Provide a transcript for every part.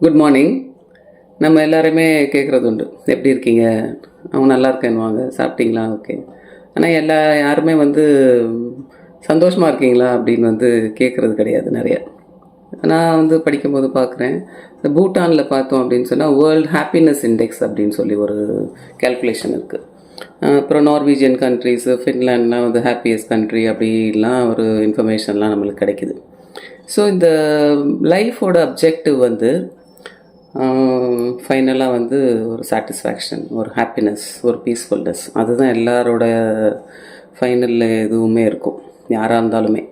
Good morning நம்ம எல்லாருமே கேட்குறது உண்டு எப்படி இருக்கீங்க? அவங்க நல்லா இருக்கேன்னுவாங்க. சாப்பிட்டீங்களா? ஓகே ஆனால் எல்லா யாருமே வந்து சந்தோஷமாக இருக்கீங்களா? அப்படின்னு வந்து கேட்குறது கிடையாது நிறையா. நான் வந்து படிக்கும்போது பார்க்குறேன் இந்த பூட்டானில் பார்த்தோம் அப்படின்னு சொன்னால் வேர்ல்ட் ஹாப்பினஸ் இண்டெக்ஸ் அப்படின்னு சொல்லி ஒரு கேல்குலேஷன் இருக்குது அப்புறம் நார்வீஜியன் கண்ட்ரிஸு ஃபின்லாண்ட்லாம் வந்து ஹாப்பியஸ்ட் கண்ட்ரி அப்படிலாம் ஒரு இன்ஃபர்மேஷன்லாம் நம்மளுக்கு கிடைக்குது. ஸோ இந்த லைஃபோட அப்ஜெக்டிவ் வந்து ஃபைனலாக வந்து ஒரு சாட்டிஸ்ஃபேக்ஷன் ஒரு ஹாப்பினஸ் ஒரு பீஸ்ஃபுல்னஸ் அதுதான் எல்லாரோட ஃபைனலில் எதுவுமே இருக்கும் யாராக இருந்தாலுமே.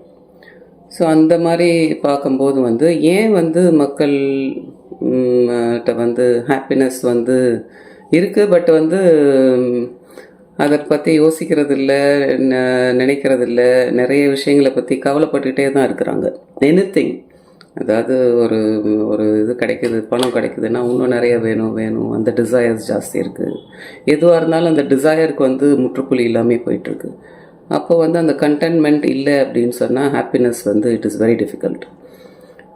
ஸோ அந்த மாதிரி பார்க்கும்போது வந்து ஏன் வந்து மக்கள் வந்து ஹாப்பினஸ் வந்து இருக்குது பட் வந்து அதை பற்றி யோசிக்கிறது இல்லை நினைக்கிறது இல்லை நிறைய விஷயங்களை பற்றி கவலைப்பட்டுக்கிட்டே தான் இருக்கிறாங்க. எனிதிங் அதாவது ஒரு ஒரு இது கிடைக்குது பணம் கிடைக்குதுன்னா இன்னும் நிறைய வேணும் வேணும். அந்த டிசையர்ஸ் ஜாஸ்தி இருக்குது எதுவாக இருந்தாலும் அந்த டிசையருக்கு வந்து முற்றுப்புள்ளி இல்லாமல் போயிட்டுருக்கு. அப்போ வந்து அந்த கண்டென்ட்மெண்ட் இல்லை அப்படின்னு சொன்னால் ஹாப்பினஸ் வந்து இட் இஸ் வெரி டிஃபிகல்ட்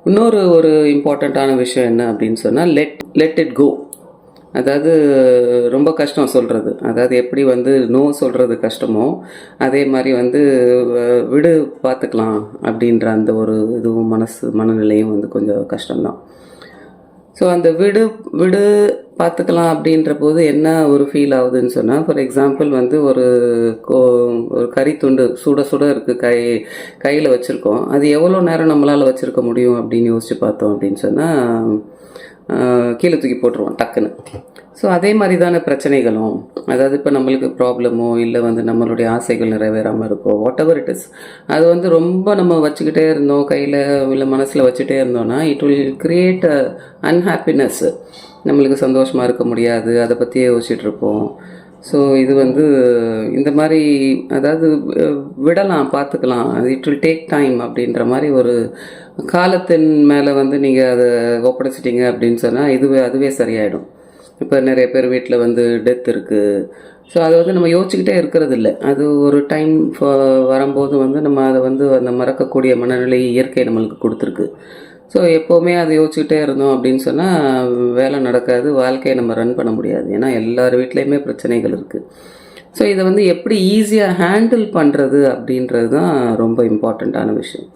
இன்னொரு ஒரு இம்பார்ட்டண்ட்டான விஷயம் என்ன அப்படின்னு சொன்னால் லெட் லெட் இட் கோ அதாவது ரொம்ப கஷ்டம் சொல்கிறது அதாவது எப்படி வந்து நோ சொல்கிறது கஷ்டமோ அதே மாதிரி வந்து விடு பார்த்துக்கலாம் அப்படின்ற அந்த ஒரு இதுவும் மனசு மனநிலையும் வந்து கொஞ்சம் கஷ்டம்தான். ஸோ அந்த விடு விடு பார்த்துக்கலாம் அப்படின்ற போது என்ன ஒரு ஃபீல் ஆகுதுன்னு சொன்னால் ஃபார் எக்ஸாம்பிள் வந்து ஒரு கோ ஒரு கறி துண்டு சுட சுட இருக்குது கை கையில் வச்சுருக்கோம். அது எவ்வளோ நேரம் நம்மளால் வச்சுருக்க முடியும் அப்படின்னு யோசித்து பார்த்தோம் அப்படின்னு சொன்னால் கீழே தூக்கி போட்டுருவோம் டக்குன்னு. ஸோ அதே மாதிரி தானே பிரச்சனைகளும். அதாவது இப்போ நம்மளுக்கு ப்ராப்ளமோ இல்லை வந்து நம்மளுடைய ஆசைகள் நிறைவேறாமல் இருக்கோ வாட் எவர் இட் இஸ் அது வந்து ரொம்ப நம்ம வச்சுக்கிட்டே இருந்தோம் கையில் இல்லை மனசில் வச்சுட்டே இருந்தோம்னா இட் வில் கிரியேட் அன்ஹாப்பினஸ் நம்மளுக்கு சந்தோஷமாக இருக்க முடியாது அதை பற்றியே யோசிச்சுட்ருப்போம் இருப்போம். ஸோ இது வந்து இந்த மாதிரி அதாவது விடலாம் பார்த்துக்கலாம். இட் வில் டேக் டைம் அப்படின்ற மாதிரி ஒரு காலத்தின் மேலே வந்து நீங்கள் அதை ஒப்படைச்சிட்டிங்க அப்படின்னு சொன்னால் இதுவே அதுவே சரியாயிடும். இப்போ நிறைய பேர் வீட்டில் வந்து டெத் இருக்குது ஸோ அதை வந்து நம்ம யோசிச்சுக்கிட்டே இருக்கிறது இல்லை அது ஒரு டைம் வரும்போது வந்து நம்ம அதை வந்து அந்த மறக்கக்கூடிய மனநிலை இயற்கை நம்மளுக்கு கொடுத்துருக்கு. ஸோ எப்போவுமே அதை யோசிச்சுக்கிட்டே இருந்தோம் அப்படின்னு சொன்னால் வேலை நடக்காது வாழ்க்கையை நம்ம ரன் பண்ண முடியாது. ஏன்னா எல்லார் வீட்லேயுமே பிரச்சனைகள் இருக்குது ஸோ இதை வந்து எப்படி ஈஸியாக ஹேண்டில் பண்ணுறது அப்படின்றது தான் ரொம்ப இம்பார்ட்டண்ட்டான விஷயம்.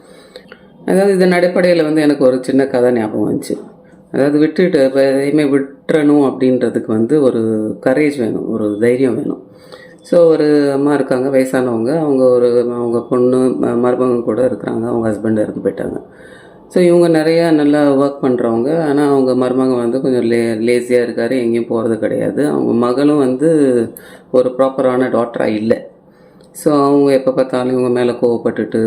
அதாவது இதன் அடிப்படையில் வந்து எனக்கு ஒரு சின்ன கதை ஞாபகம் வந்துச்சு. அதாவது விட்டுட்டு இப்போ எதையுமே விட்டுறணும் அப்படின்றதுக்கு வந்து ஒரு கரேஜ் வேணும் ஒரு தைரியம் வேணும். ஸோ ஒரு அம்மா இருக்காங்க வயசானவங்க. அவங்க ஒரு அவங்க பொண்ணு ம- மருமகன் கூட இருக்கிறாங்க அவங்க ஹஸ்பண்ட் இறந்து போயிட்டாங்க. ஸோ இவங்க நிறையா நல்லா ஒர்க் பண்ணுறவங்க ஆனால் அவங்க மருமகன் வந்து கொஞ்சம் லே லேசியாக இருக்கார். எங்கேயும் போகிறது கிடையாது. அவங்க மகளும் வந்து ஒரு ப்ராப்பரான டாக்டராக இல்லை. ஸோ அவங்க எப்போ பார்த்தாலும் இவங்க மேலே கோவப்பட்டுட்டு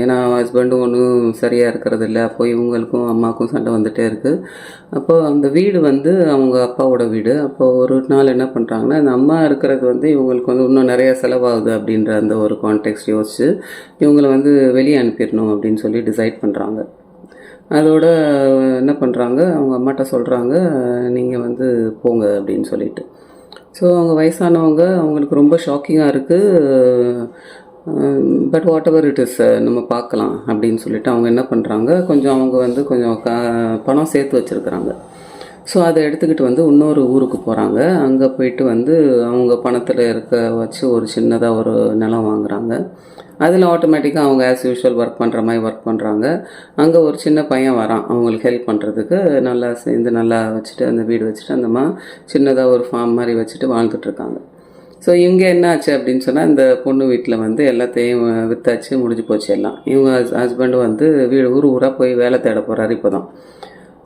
ஏன்னா ஹஸ்பண்டும் ஒன்றும் சரியாக இருக்கிறது இல்லை. அப்போ இவங்களுக்கும் அம்மாவுக்கும் சண்டை வந்துகிட்டே இருக்குது அப்போ அந்த வீடு வந்து அவங்க அப்பாவோட வீடு. அப்போ ஒரு நாள் என்ன பண்ணுறாங்கன்னா இந்த அம்மா இருக்கிறது வந்து இவங்களுக்கு வந்து இன்னும் நிறையா செலவாகுது அப்படின்ற அந்த ஒரு கான்டெக்ட் யோசிச்சு இவங்களை வந்து வெளியே அனுப்பிடணும் அப்படின்னு சொல்லி டிசைட் பண்ணுறாங்க அதோட என்ன பண்ணுறாங்க அவங்க அம்மாட்ட சொல்கிறாங்க நீங்கள் வந்து போங்க அப்படின்னு சொல்லிட்டு. ஸோ அவங்க வயசானவங்க அவங்களுக்கு ரொம்ப ஷாக்கிங்காக இருக்குது but whatever it is நம்ம பார்க்கலாம் அப்படின்னு சொல்லிட்டு அவங்க என்ன பண்ணுறாங்க கொஞ்சம் அவங்க வந்து கொஞ்சம் கா பணம் சேர்த்து வச்சுருக்குறாங்க. ஸோ அதை எடுத்துக்கிட்டு வந்து இன்னொரு ஊருக்கு போகிறாங்க அங்கே போயிட்டு வந்து அவங்க பணத்தில் இருக்க வச்சு ஒரு சின்னதாக ஒரு நிலம் வாங்குகிறாங்க அதில் ஆட்டோமேட்டிக்காக அவங்க ஆஸ் யூஷுவல் ஒர்க் பண்ணுற மாதிரி ஒர்க் பண்ணுறாங்க அங்கே ஒரு சின்ன பையன் வரான். அவங்களுக்கு ஹெல்ப் பண்ணுறதுக்கு நல்லா சேர்ந்து நல்லா வச்சுட்டு அந்த வீடு வச்சுட்டு அந்த மா சின்னதாக ஒரு ஃபார்ம் மாதிரி வச்சுட்டு வாழ்ந்துட்டுருக்காங்க ஸோ இங்கே என்ன ஆச்சு அப்படின்னு சொன்னால் இந்த பொண்ணு வீட்டில் வந்து எல்லாத்தையும் வித்தாச்சு முடிஞ்சு போச்சு எல்லாம். இவங்க ஹஸ்பண்டும் வந்து வீடு ஊர் ஊராக போய் வேலை தேட போகிறாரு இப்போ தான்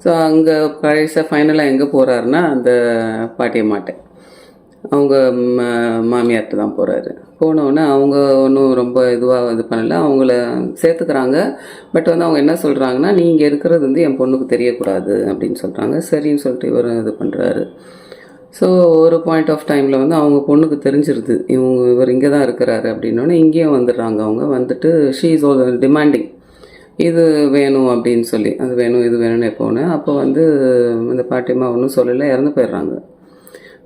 ஸோ அங்கே கடைசியாக ஃபைனலாக எங்கே போகிறாருன்னா அந்த பாட்டியம்மாட்டேன் அவங்க ம- மாமியார்ட்ட தான் போகிறாரு போனோடனே அவங்க ஒன்றும் ரொம்ப இதுவாக இது பண்ணலை. அவங்கள சேர்த்துக்கிறாங்க. பட் வந்து அவங்க என்ன சொல்கிறாங்கன்னா நீங்கள் இருக்கிறது வந்து என் பொண்ணுக்கு தெரியக்கூடாது அப்படின்னு சொல்கிறாங்க சரின்னு சொல்லிட்டு இவர் இது பண்ணுறாரு ஸோ ஒரு பாயிண்ட் ஆஃப் டைமில் வந்து அவங்க பொண்ணுக்கு தெரிஞ்சிருது. இவங்க இவர் இங்கே தான் இருக்கிறாரு அப்படின்னோடனே இங்கேயும் வந்துடுறாங்க அவங்க. வந்துட்டு ஷீ இஸ் டிமாண்டிங் இது வேணும் அப்படின்னு சொல்லி அது வேணும் இது வேணும்னு போனேன் அப்போ வந்து இந்த பாட்டியம்மா ஒன்றும் சொல்லலை இறந்து போயிடுறாங்க.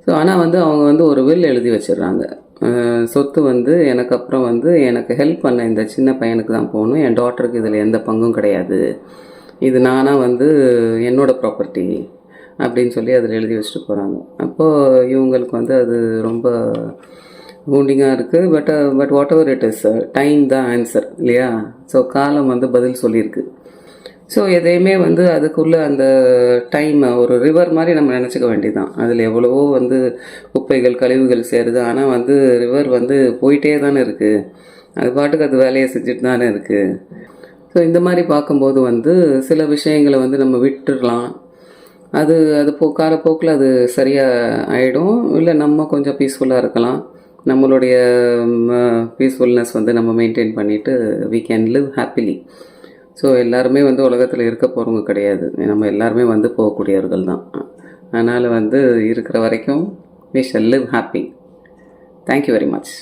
ஸோ ஆனால் வந்து அவங்க வந்து ஒரு வில் எழுதி வச்சிடுறாங்க. சொத்து வந்து எனக்கு அப்புறம் வந்து எனக்கு ஹெல்ப் பண்ண இந்த சின்ன பையனுக்கு தான் போகணும். என் டாட்டருக்கு இதில் எந்த பங்கும் கிடையாது. இது நானாக வந்து என்னோட ப்ராப்பர்ட்டி அப்படின்னு சொல்லி அதில் எழுதி வச்சுட்டு போகிறாங்க அப்போது இவங்களுக்கு வந்து அது ரொம்ப wounding-ஆ இருக்குது but but whatever it is time தான் ஆன்சர் இல்லையா? ஸோ காலம் வந்து பதில் சொல்லியிருக்கு. ஸோ எதையுமே வந்து அதுக்குள்ளே அந்த டைம் ஒரு ரிவர் மாதிரி நம்ம நினச்சிக்க வேண்டியதுதான். அதில் எவ்வளவோ வந்து குப்பைகள் கழிவுகள் சேருது. ஆனால் வந்து ரிவர் வந்து போயிட்டே தானே இருக்குது அது பாட்டுக்கு அது வேலையை செஞ்சுட்டு தானே இருக்குது ஸோ இந்த மாதிரி பார்க்கும்போது வந்து சில விஷயங்களை வந்து நம்ம விட்டுடலாம் அது அது போ காலப்போக்கில் அது சரியாக ஆகிடும் இல்லை நம்ம கொஞ்சம் பீஸ்ஃபுல்லாக இருக்கலாம். நம்மளுடைய பீஸ்ஃபுல்னஸ் வந்து நம்ம மெயின்டைன் பண்ணிவிட்டு we can live happily so எல்லாருமே வந்து உலகத்தில் இருக்க போகிறவங்க கிடையாது. நம்ம எல்லாருமே வந்து போகக்கூடியவர்கள் தான். அதனால் வந்து இருக்கிற வரைக்கும் we shall live happy thank you very much